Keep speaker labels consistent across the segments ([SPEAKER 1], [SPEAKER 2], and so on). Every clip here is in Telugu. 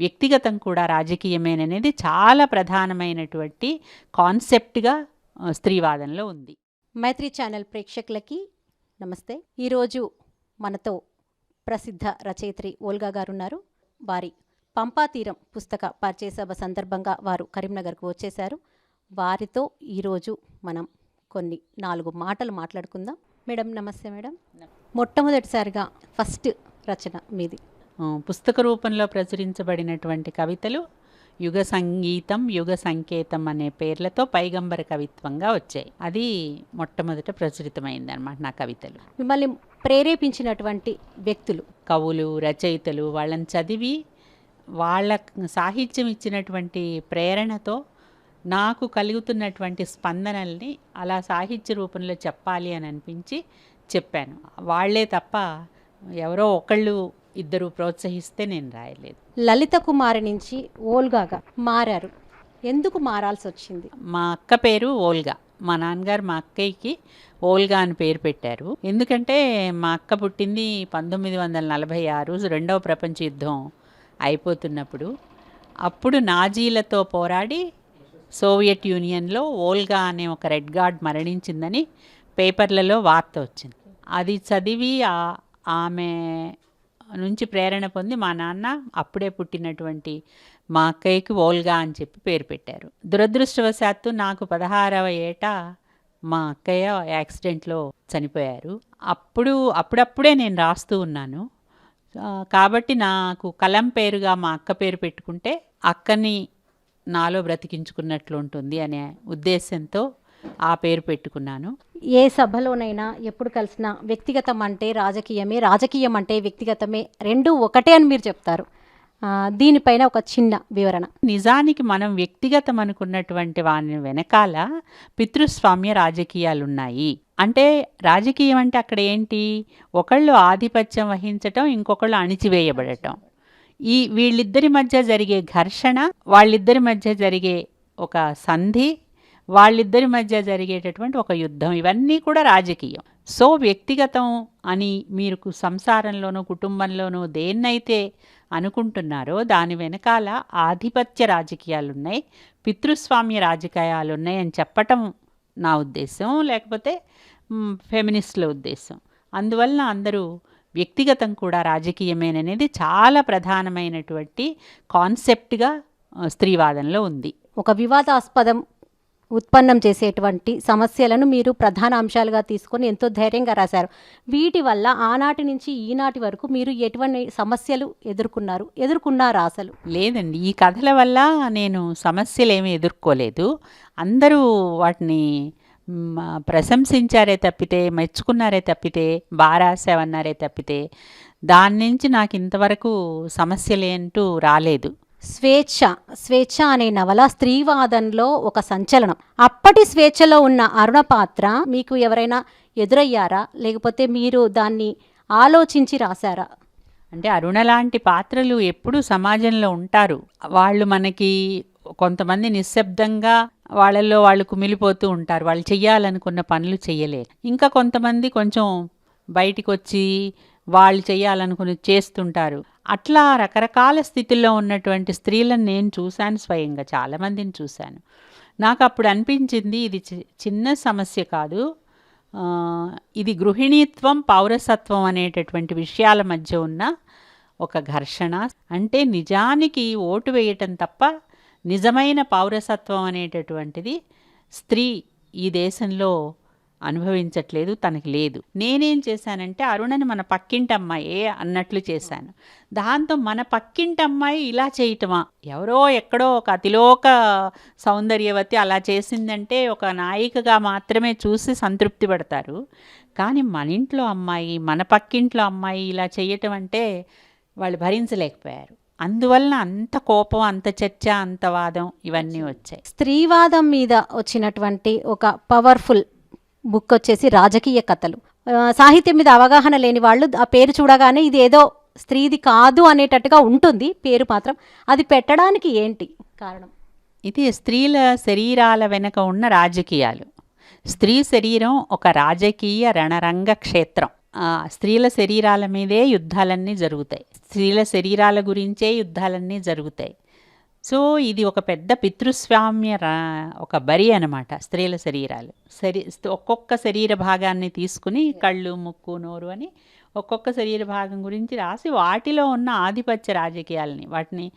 [SPEAKER 1] వ్యక్తిగతం కూడా రాజకీయమేననేది చాలా ప్రధానమైనటువంటి కాన్సెప్ట్గా స్త్రీవాదంలో ఉంది.
[SPEAKER 2] మైత్రి ఛానల్ ప్రేక్షకులకి నమస్తే. ఈరోజు మనతో ప్రసిద్ధ రచయిత్రి ఓల్గా గారు ఉన్నారు వారి పంపా తీరం పుస్తక పరిచయ సభ సందర్భంగా వారు కరీంనగర్కు వచ్చేశారు. వారితో ఈరోజు మనం కొన్ని నాలుగు మాటలు మాట్లాడుకుందాం. మేడం నమస్తే మేడం. మొట్టమొదటిసారిగా ఫస్ట్ రచన మీది.
[SPEAKER 1] పుస్తక రూపంలో ప్రచురించబడినటువంటి కవితలు యుగ సంగీతం యుగ సంకేతం అనే పేర్లతో పైగంబర కవిత్వంగా వచ్చాయి. అది మొట్టమొదట ప్రచురితమైంది అనమాట నా కవితలు.
[SPEAKER 2] మిమ్మల్ని ప్రేరేపించినటువంటి వ్యక్తులు.
[SPEAKER 1] కవులు రచయితలు వాళ్ళని చదివి వాళ్ళ సాహిత్యం ఇచ్చినటువంటి ప్రేరణతో నాకు కలుగుతున్నటువంటి స్పందనల్ని అలా సాహిత్య రూపంలో చెప్పాలి అని అనిపించి చెప్పాను. వాళ్ళే తప్ప ఎవరో ఒకళ్ళు ఇద్దరు ప్రోత్సహిస్తే నేను రాయలేదు.
[SPEAKER 2] లలిత కుమారి నుంచి ఓల్గాగా మారారు. ఎందుకు మారాల్సి వచ్చింది?
[SPEAKER 1] మా అక్క పేరు ఓల్గా. మా నాన్నగారు మా అక్కయ్యకి ఓల్గా అని పేరు పెట్టారు. ఎందుకంటే మా అక్క పుట్టింది పంతొమ్మిది వందల నలభై ఆరు రెండవ ప్రపంచ యుద్ధం అయిపోతున్నప్పుడు. అప్పుడు నాజీలతో పోరాడి సోవియట్ యూనియన్లో ఓల్గా అనే ఒక రెడ్ గార్డ్ మరణించిందని పేపర్లలో వార్త వచ్చింది. అది చదివి ఆమె నుంచి ప్రేరణ పొంది మా నాన్న అప్పుడే పుట్టినటువంటి మా అక్కయ్యకి ఓల్గా అని చెప్పి పేరు పెట్టారు. దురదృష్టవశాత్తు నాకు పదహారవ ఏట మా అక్కయ్య యాక్సిడెంట్లో చనిపోయారు. అప్పుడు అప్పుడప్పుడే నేను రాస్తూ ఉన్నాను. కాబట్టి నాకు కలం పేరుగా మా అక్క పేరు పెట్టుకుంటే అక్కని నాలో బ్రతికించుకున్నట్లు ఉంటుంది అనే ఉద్దేశంతో ఆ పేరు పెట్టుకున్నాను.
[SPEAKER 2] ఏ సభలోనైనా ఎప్పుడు కలిసినా వ్యక్తిగతం అంటే రాజకీయమే రాజకీయం అంటే వ్యక్తిగతమే రెండు ఒకటే అని మీరు చెప్తారు. దీనిపైన ఒక చిన్న వివరణ.
[SPEAKER 1] నిజానికి మనం వ్యక్తిగతం అనుకున్నటువంటి వాని వెనకాల పితృస్వామ్య రాజకీయాలు ఉన్నాయి అంటే రాజకీయం అంటే అక్కడ ఏంటి? ఒకళ్ళు ఆధిపత్యం వహించటం ఇంకొకళ్ళు అణిచివేయబడటం. ఈ వీళ్ళిద్దరి మధ్య జరిగే ఘర్షణ వాళ్ళిద్దరి మధ్య జరిగే ఒక సంధి వాళ్ళిద్దరి మధ్య జరిగేటటువంటి ఒక యుద్ధం. ఇవన్నీ కూడా రాజకీయం. సో వ్యక్తిగతం అని మీరు సంసారంలోనూ కుటుంబంలోనూ దేన్నైతే అనుకుంటున్నారో దాని వెనకాల ఆధిపత్య రాజకీయాలు ఉన్నాయి పితృస్వామ్య రాజకీయాలు ఉన్నాయి అని చెప్పటం నా ఉద్దేశం. లేకపోతే ఫెమినిస్టుల ఉద్దేశం. అందువలన అందరూ వ్యక్తిగతం కూడా రాజకీయమేననేది చాలా ప్రధానమైనటువంటి కాన్సెప్ట్గా స్త్రీవాదంలో ఉంది.
[SPEAKER 2] ఒక వివాదాస్పదం ఉత్పన్నం చేసేటువంటి సమస్యలను మీరు ప్రధాన అంశాలుగా తీసుకొని ఎంతో ధైర్యంగా రాశారు. వీటి వల్ల ఆనాటి నుంచి ఈనాటి వరకు మీరు ఎటువంటి సమస్యలు ఎదుర్కొన్నారు? ఎదుర్కొన్నారా అసలు?
[SPEAKER 1] లేదండి. ఈ కథల వల్ల నేను సమస్యలు ఏమీ ఎదుర్కోలేదు. అందరూ వాటిని ప్రశంసించారే తప్పితే మెచ్చుకున్నారే తప్పితే బాగా రాసావన్నారే తప్పితే దాని నుంచి నాకు ఇంతవరకు సమస్యలేంటూ రాలేదు.
[SPEAKER 2] స్వేచ్ఛ స్వేచ్ఛ అనే నవల స్త్రీవాదంలో ఒక సంచలనం. అప్పటి స్వేచ్ఛలో ఉన్న అరుణ పాత్ర మీకు ఎవరైనా ఎదురయ్యారా? లేకపోతే మీరు దాన్ని ఆలోచించి రాశారా?
[SPEAKER 1] అంటే అరుణ లాంటి పాత్రలు ఎప్పుడూ సమాజంలో ఉంటారు. వాళ్ళు మనకి కొంతమంది నిశ్శబ్దంగా వాళ్ళల్లో వాళ్ళు కుమిలిపోతూ ఉంటారు. వాళ్ళు చెయ్యాలనుకున్న పనులు చెయ్యలేరు. ఇంకా కొంతమంది కొంచెం బయటికి వచ్చి వాళ్ళు చేయాలనుకుని చేస్తుంటారు. అట్లా రకరకాల స్థితిలో ఉన్నటువంటి స్త్రీలను నేను చూశాను స్వయంగా చాలామందిని చూశాను. నాకు అప్పుడు అనిపించింది ఇది చి- చిన్న సమస్య కాదు. ఇది గృహిణీత్వం పౌరసత్వం అనేటటువంటి విషయాల మధ్య ఉన్న ఒక ఘర్షణ. అంటే నిజానికి ఓటు వేయటం తప్ప నిజమైన పౌరసత్వం అనేటటువంటిది స్త్రీ ఈ దేశంలో అనుభవించట్లేదు తనకి లేదు. నేనేం చేశానంటే అరుణని మన పక్కింటి అమ్మాయే అన్నట్లు చేశాను. దాంతో మన పక్కింటి అమ్మాయి ఇలా చేయటమా? ఎవరో ఎక్కడో ఒక అతిలోక సౌందర్యవతి అలా చేసిందంటే ఒక నాయికగా మాత్రమే చూసి సంతృప్తి పడతారు. కానీ మన ఇంట్లో అమ్మాయి మన పక్కింట్లో అమ్మాయి ఇలా చేయటం అంటే వాళ్ళు భరించలేకపోయారు. అందువలన అంత కోపం అంత చర్చ అంత వాదం ఇవన్నీ వచ్చాయి.
[SPEAKER 2] స్త్రీవాదం మీద వచ్చినటువంటి ఒక పవర్ఫుల్ బుక్ వచ్చేసి రాజకీయ కథలు. సాహిత్యం మీద అవగాహన లేని వాళ్ళు ఆ పేరు చూడగానే ఇది ఏదో స్త్రీది కాదు అనేటట్టుగా ఉంటుంది పేరు మాత్రం. అది పెట్టడానికి ఏంటి కారణం?
[SPEAKER 1] ఇది స్త్రీల శరీరాల వెనుక ఉన్న రాజకీయాలు. స్త్రీ శరీరం ఒక రాజకీయ రణరంగ క్షేత్రం. స్త్రీల శరీరాల మీదే యుద్ధాలన్నీ జరుగుతాయి. స్త్రీల శరీరాల గురించే యుద్ధాలన్నీ జరుగుతాయి. సో ఇది ఒక పెద్ద పితృస్వామ్య రా ఒక బరి అనమాట స్త్రీల శరీరాలు. శరీ ఒక్కొక్క శరీర భాగాన్ని తీసుకుని కళ్ళు ముక్కు నోరు అని ఒక్కొక్క శరీర భాగం గురించి రాసి వాటిలో ఉన్న ఆధిపత్య రాజకీయాలని వాటిని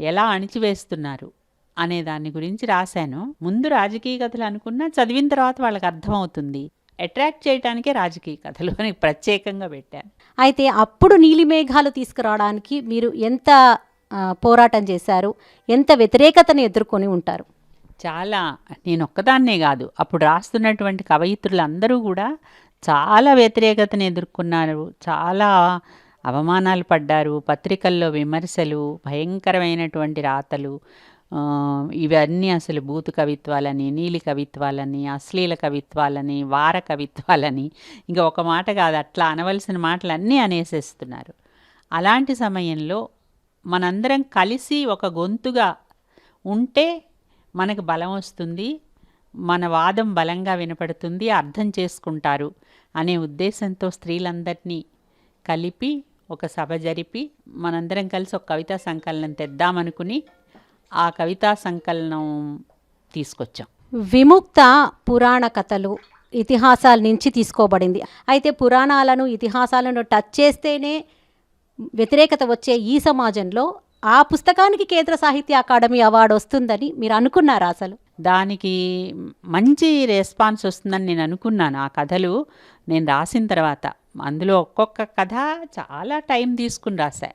[SPEAKER 1] ఎలా అణిచివేస్తున్నారు అనే దాని గురించి రాశాను. ముందు రాజకీయ కథలు అనుకున్నా చదివిన తర్వాత వాళ్ళకి అర్థమవుతుంది. అట్రాక్ట్ చేయడానికే రాజకీయ కథలు అని ప్రత్యేకంగా పెట్టాను.
[SPEAKER 2] అయితే అప్పుడు నీలిమేఘాలు తీసుకురావడానికి మీరు ఎంత పోరాటం చేశారు. ఎంత వ్యతిరేకతను ఎదుర్కొని ఉంటారు?
[SPEAKER 1] చాలా. నేను ఒక్కదాన్నే కాదు. అప్పుడు రాస్తున్నటువంటి కవయిత్రులు అందరూ కూడా చాలా వ్యతిరేకతను ఎదుర్కొన్నారు. చాలా అవమానాలు పడ్డారు. పత్రికల్లో విమర్శలు భయంకరమైనటువంటి రాతలు ఇవన్నీ అసలు బూతు కవిత్వాలని నీలి కవిత్వాలని అశ్లీల కవిత్వాలని వార కవిత్వాలని ఇంకా ఒక మాట కాదు అట్లా అనవలసిన మాటలన్నీ అనేసేస్తున్నారు. అలాంటి సమయంలో మనందరం కలిసి ఒక గొంతుగా ఉంటే మనకు బలం వస్తుంది మన వాదం బలంగా వినపడుతుంది అర్థం చేసుకుంటారు అనే ఉద్దేశంతో స్త్రీలందరినీ కలిపి ఒక సభ జరిపి మనందరం కలిసి ఒక కవితా సంకలనం తెద్దామనుకుని ఆ కవితా సంకలనం తీసుకొచ్చాం.
[SPEAKER 2] విముక్త పురాణ కథలు ఇతిహాసాల నుంచి తీసుకోబడింది. అయితే పురాణాలను ఇతిహాసాలను టచ్ చేస్తేనే వ్యతిరేకత వచ్చే ఈ సమాజంలో ఆ పుస్తకానికి కేంద్ర సాహిత్య అకాడమీ అవార్డు వస్తుందని మీరు అనుకున్నారా అసలు?
[SPEAKER 1] దానికి మంచి రెస్పాన్స్ వస్తుందని నేను అనుకున్నాను. ఆ కథలు నేను రాసిన తర్వాత. అందులో ఒక్కొక్క కథ చాలా టైం తీసుకుని రాశా.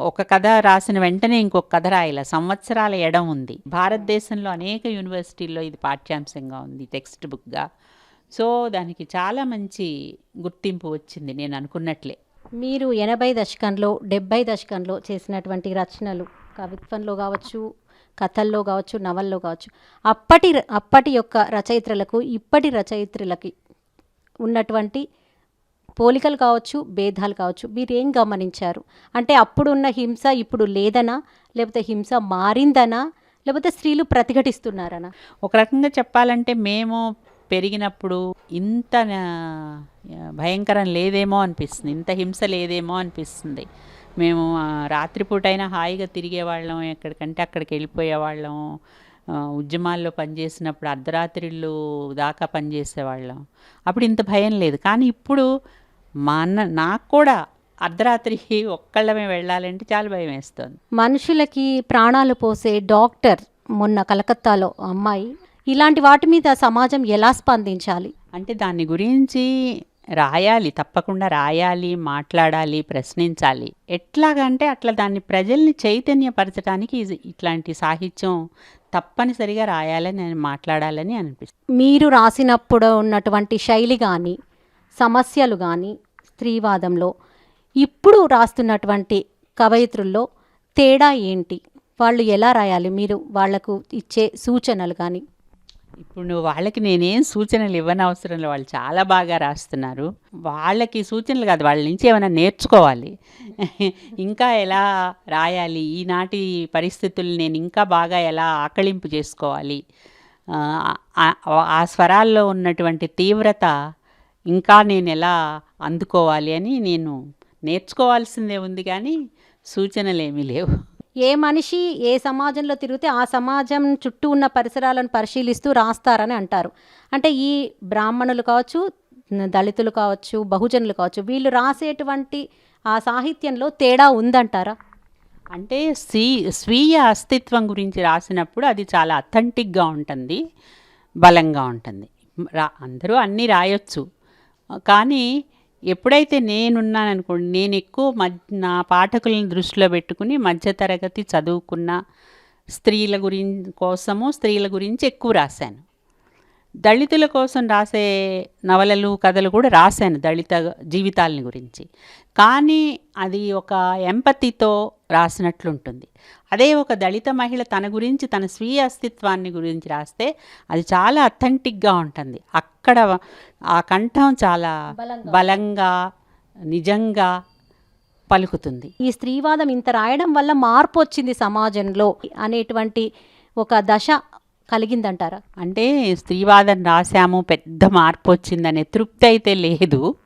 [SPEAKER 1] ఒక కథ రాసిన వెంటనే ఇంకొక కథ రాయాల. సంవత్సరాల ఎడం ఉంది. భారతదేశంలో అనేక యూనివర్సిటీల్లో ఇది పాఠ్యాంశంగా ఉంది టెక్స్ట్ బుక్గా. సో దానికి చాలా మంచి గుర్తింపు వచ్చింది నేను అనుకున్నట్లే.
[SPEAKER 2] మీరు ఎనభై దశకంలో డెబ్బై దశకంలో చేసినటువంటి రచనలు కవిత్వంలో కావచ్చు కథల్లో కావచ్చు నవల్లో కావచ్చు అప్పటి అప్పటి యొక్క రచయిత్రులకు ఇప్పటి రచయిత్రులకి ఉన్నటువంటి పోలికలు కావచ్చు భేదాలు కావచ్చు మీరేం గమనించారు? అంటే అప్పుడున్న హింస ఇప్పుడు లేదనా? లేకపోతే హింస మారిందనా? లేకపోతే స్త్రీలు ప్రతిఘటిస్తున్నారనా?
[SPEAKER 1] ఒక రకంగా చెప్పాలంటే మేము పెరిగినప్పుడు ఇంత భయంకరం లేదేమో అనిపిస్తుంది. ఇంత హింస లేదేమో అనిపిస్తుంది. మేము రాత్రిపూటైనా హాయిగా తిరిగేవాళ్ళం ఎక్కడికంటే అక్కడికి వెళ్ళిపోయేవాళ్ళం. ఉద్యమాల్లో పనిచేసినప్పుడు అర్ధరాత్రిళ్ళు దాకా పనిచేసేవాళ్ళం. అప్పుడు ఇంత భయం లేదు. కానీ ఇప్పుడు మా అన్న నాకు కూడా అర్ధరాత్రి ఒక్కళ్ళమే వెళ్ళాలంటే చాలా భయం వేస్తుంది.
[SPEAKER 2] మనుషులకి ప్రాణాలు పోసే డాక్టర్ మొన్న కలకత్తాలో అమ్మాయి ఇలాంటి వాటి మీద సమాజం ఎలా స్పందించాలి?
[SPEAKER 1] అంటే దాని గురించి రాయాలి తప్పకుండా రాయాలి మాట్లాడాలి ప్రశ్నించాలి. ఎట్లాగంటే అట్లా దాన్ని ప్రజల్ని చైతన్యపరచడానికి ఇట్లాంటి సాహిత్యం తప్పనిసరిగా రాయాలని నేను మాట్లాడాలని అనిపిస్తుంది.
[SPEAKER 2] మీరు రాసినప్పుడు ఉన్నటువంటి శైలి కానీ సమస్యలు కానీ స్త్రీవాదంలో ఇప్పుడు రాస్తున్నటువంటి కవయిత్రుల్లో తేడా ఏంటి? వాళ్ళు ఎలా రాయాలి? మీరు వాళ్ళకు ఇచ్చే సూచనలు కానీ
[SPEAKER 1] ఇప్పుడు నువ్వు వాళ్ళకి నేనేం సూచనలు ఇవ్వనవసరం లేదు. వాళ్ళు చాలా బాగా రాస్తున్నారు. వాళ్ళకి సూచనలు కాదు. వాళ్ళ నుంచి ఏమైనా నేర్చుకోవాలి. ఇంకా ఎలా రాయాలి? ఈనాటి పరిస్థితులు నేను ఇంకా బాగా ఎలా ఆకళింపు చేసుకోవాలి? ఆ, ఆ స్వరాల్లో ఉన్నటువంటి తీవ్రత ఇంకా నేను ఎలా అందుకోవాలి అని నేను నేర్చుకోవాల్సిందే ఉంది కానీ సూచనలు ఏమీ లేవు.
[SPEAKER 2] ఏ మనిషి ఏ సమాజంలో తిరిగితే ఆ సమాజం చుట్టూ ఉన్న పరిసరాలను పరిశీలిస్తూ రాస్తారని అంటారు. అంటే ఈ బ్రాహ్మణులు కావచ్చు దళితులు కావచ్చు బహుజనులు కావచ్చు వీళ్ళు రాసేటువంటి ఆ సాహిత్యంలో తేడా ఉందంటారా?
[SPEAKER 1] అంటే స్వీ స్వీయ అస్తిత్వం గురించి రాసినప్పుడు అది చాలా అథెంటిక్గా ఉంటుంది బలంగా ఉంటుంది. రా అందరూ అన్నీ రాయొచ్చు. కానీ ఎప్పుడైతే నేనున్నాననుకోండి నేను ఎక్కువ మధ్య నా పాఠకులను దృష్టిలో పెట్టుకుని మధ్యతరగతి చదువుకున్న స్త్రీల గురించి కోసము స్త్రీల గురించి ఎక్కువ రాశాను. దళితుల కోసం రాసే నవలలు కథలు కూడా రాశాను దళిత జీవితాలని గురించి. కానీ అది ఒక ఎంపతితో రాసినట్లుంటుంది. అదే ఒక దళిత మహిళ తన గురించి తన స్వీయ అస్తిత్వాన్ని గురించి రాస్తే అది చాలా అథెంటిక్గా ఉంటుంది. అక్కడ ఆ కంఠం చాలా
[SPEAKER 2] బలంగా.
[SPEAKER 1] బలంగా నిజంగా పలుకుతుంది.
[SPEAKER 2] ఈ స్త్రీవాదం ఇంత రాయడం వల్ల మార్పు వచ్చింది సమాజంలో అనేటువంటి ఒక దశ కలిగిందంటారా?
[SPEAKER 1] అంటే స్త్రీవాదం రాశాము పెద్ద మార్పు వచ్చిందనే తృప్తి అయితే లేదు.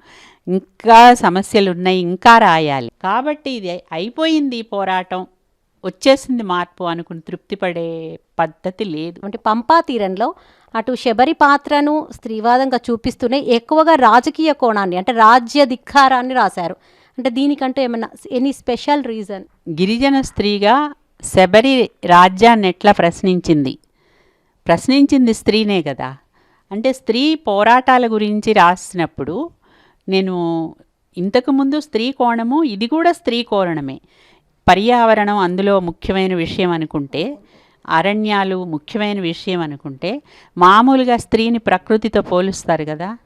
[SPEAKER 1] ఇంకా సమస్యలు ఉన్నాయి ఇంకా రాయాలి. కాబట్టి ఇది అయిపోయింది పోరాటం. వచ్చేసింది మార్పు అనుకుని తృప్తిపడే పద్ధతి లేదు.
[SPEAKER 2] అంటే పంపా తీరంలో అటు శబరి పాత్రను స్త్రీవాదంగా చూపిస్తూనే ఎక్కువగా రాజకీయ కోణాన్ని అంటే రాజ్య ధిక్కారాన్ని రాశారు. అంటే దీనికంటూ ఏమన్నా ఎనీ స్పెషల్ రీజన్
[SPEAKER 1] గిరిజన స్త్రీగా శబరి రాజ్యాన్ని ఎట్లా ప్రశ్నించింది? ప్రశ్నించింది స్త్రీనే కదా. అంటే స్త్రీ పోరాటాల గురించి రాసినప్పుడు నేను ఇంతకుముందు స్త్రీ కోణము ఇది కూడా స్త్రీ కోణమే పర్యావరణం అందులో ముఖ్యమైన విషయం అనుకుంటే అరణ్యాలు ముఖ్యమైన విషయం అనుకుంటే మామూలుగా స్త్రీని ప్రకృతితో పోలుస్తారు కదా.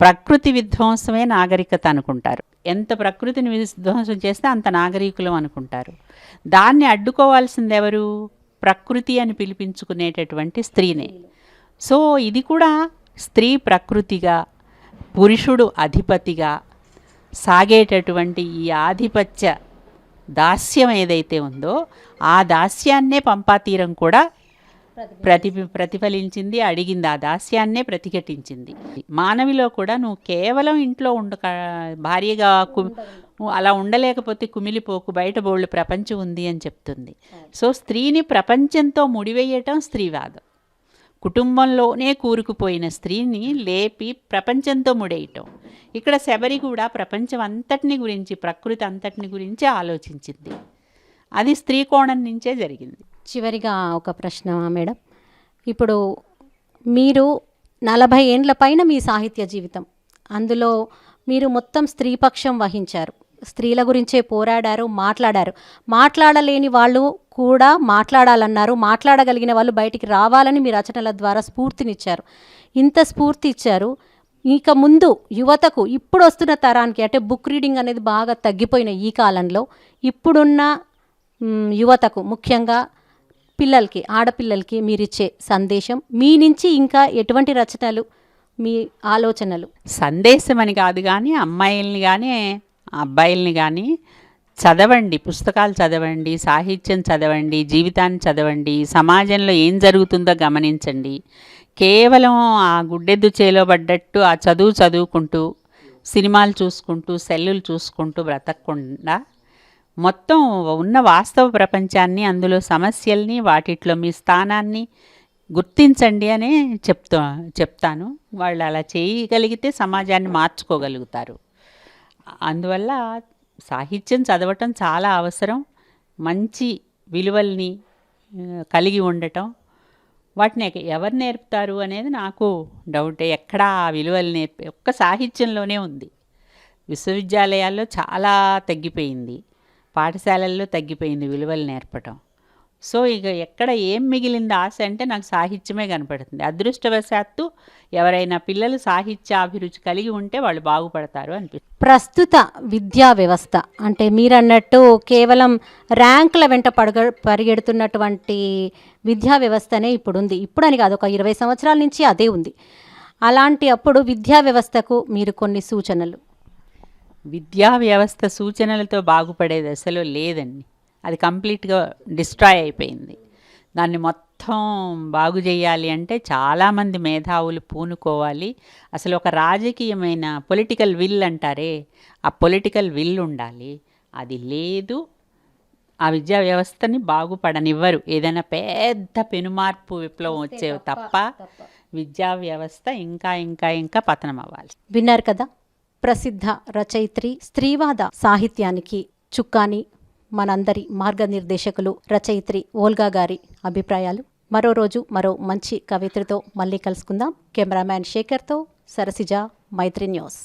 [SPEAKER 1] ప్రకృతి విధ్వంసమే నాగరికత అనుకుంటారు. ఎంత ప్రకృతిని విధ్వంసం చేస్తే అంత నాగరికులం అనుకుంటారు. దాన్ని అడ్డుకోవాల్సింది ఎవరు ప్రకృతి అని పిలిపించుకునేటటువంటి స్త్రీనే. సో ఇది కూడా స్త్రీ ప్రకృతిగా పురుషుడు అధిపతిగా సాగేటటువంటి ఈ ఆధిపత్య దాస్యం ఏదైతే ఉందో ఆ దాస్యాన్నే పంపాతీరం కూడా ప్రతి ప్రతిఫలించింది అడిగింది ఆ దాస్యాన్నే ప్రతిఘటించింది. మానవిలో కూడా నువ్వు కేవలం ఇంట్లో ఉండక భార్యగా కు అలా ఉండలేకపోతే కుమిలిపోకు బయట బోళ్ళు ప్రపంచం ఉంది అని చెప్తుంది. సో స్త్రీని ప్రపంచంతో ముడివేయటం స్త్రీవాదం. కుటుంబంలోనే కూరుకుపోయిన స్త్రీని లేపి ప్రపంచంతో ముడేయటం. ఇక్కడ శబరి కూడా ప్రపంచం అంతటిని గురించి ప్రకృతి అంతటిని గురించి ఆలోచించింది. అది స్త్రీ కోణం నుంచే జరిగింది.
[SPEAKER 2] చివరిగా ఒక ప్రశ్న మేడం. ఇప్పుడు మీరు నలభై ఏండ్ల పైన మీ సాహిత్య జీవితం. అందులో మీరు మొత్తం స్త్రీపక్షం వహించారు. స్త్రీల గురించే పోరాడారు మాట్లాడారు. మాట్లాడలేని వాళ్ళు కూడా మాట్లాడాలన్నారు. మాట్లాడగలిగిన వాళ్ళు బయటికి రావాలని మీ రచనల ద్వారా స్ఫూర్తినిచ్చారు. ఇంత స్ఫూర్తి ఇచ్చారు ఇక ముందు యువతకు ఇప్పుడు వస్తున్న తరానికి అంటే బుక్ రీడింగ్ అనేది బాగా తగ్గిపోయిన ఈ కాలంలో. ఇప్పుడున్న యువతకు ముఖ్యంగా పిల్లలకి ఆడపిల్లలకి మీరిచ్చే సందేశం మీ నుంచి ఇంకా ఎటువంటి రచనలు మీ ఆలోచనలు?
[SPEAKER 1] సందేశం అని కాదు కానీ అమ్మాయిల్ని కానీ అబ్బాయిల్ని కానీ చదవండి పుస్తకాలు చదవండి సాహిత్యం చదవండి జీవితాన్ని చదవండి సమాజంలో ఏం జరుగుతుందో గమనించండి. కేవలం ఆ గుడ్డెద్దు చేలో పడ్డట్టు ఆ చదువు చదువుకుంటూ సినిమాలు చూసుకుంటూ సెల్లులు చూసుకుంటూ బ్రతకకుండా మొత్తం ఉన్న వాస్తవ ప్రపంచాన్ని అందులో సమస్యల్ని వాటిట్లో మీ స్థానాన్ని గుర్తించండి అనే చెప్తా చెప్తాను. వాళ్ళు అలా చేయగలిగితే సమాజాన్ని మార్చుకోగలుగుతారు. అందువల్ల సాహిత్యం చదవటం చాలా అవసరం. మంచి విలువల్ని కలిగి ఉండటం. వాటిని ఎవరు నేర్పుతారు అనేది నాకు డౌట్. ఎక్కడా ఆ విలువలు నేర్పే ఒక్క సాహిత్యంలోనే ఉంది. విశ్వవిద్యాలయాల్లో చాలా తగ్గిపోయింది. పాఠశాలల్లో తగ్గిపోయింది విలువలు నేర్పటం. సో ఇక ఎక్కడ ఏం మిగిలింది ఆశ అంటే నాకు సాహిత్యమే కనపడుతుంది. అదృష్టవశాత్తు ఎవరైనా పిల్లలు సాహిత్య అభిరుచి కలిగి ఉంటే వాళ్ళు బాగుపడతారు అనిపిస్తుంది.
[SPEAKER 2] ప్రస్తుత విద్యా వ్యవస్థ అంటే మీరన్నట్టు కేవలం ర్యాంకుల వెంట పడగ పరిగెడుతున్నటువంటి విద్యా వ్యవస్థనే ఇప్పుడు ఉంది ఇప్పుడు అని కాదు ఒక ఇరవై సంవత్సరాల నుంచి అదే ఉంది. అలాంటి అప్పుడు విద్యా వ్యవస్థకు మీరు కొన్ని సూచనలు.
[SPEAKER 1] విద్యా వ్యవస్థ సూచనలతో బాగుపడే దశలో లేదండి. అది కంప్లీట్గా డిస్ట్రాయ్ అయిపోయింది. దాన్ని మొత్తం బాగు చేయాలి అంటే చాలామంది మేధావులు పూనుకోవాలి. అసలు ఒక రాజకీయమైన పొలిటికల్ విల్ అంటారే ఆ పొలిటికల్ విల్ ఉండాలి. అది లేదు. ఆ విద్యా వ్యవస్థని బాగుపడనివ్వరు. ఏదైనా పెద్ద పెనుమార్పు విప్లవం వచ్చే తప్ప. విద్యా వ్యవస్థ ఇంకా ఇంకా ఇంకా పతనం అవ్వాలి.
[SPEAKER 2] విన్నారు కదా ప్రసిద్ధ రచయిత్రి స్త్రీవాద సాహిత్యానికి చుక్కాని మనందరి మార్గనిర్దేశకులు రచయిత్రి ఓల్గా గారి అభిప్రాయాలు. మరో రోజు మరో మంచి కవిత్రితో మళ్ళీ కలుసుకుందాం. కెమెరామ్యాన్ శేఖర్తో సరసిజ మైత్రి న్యూస్.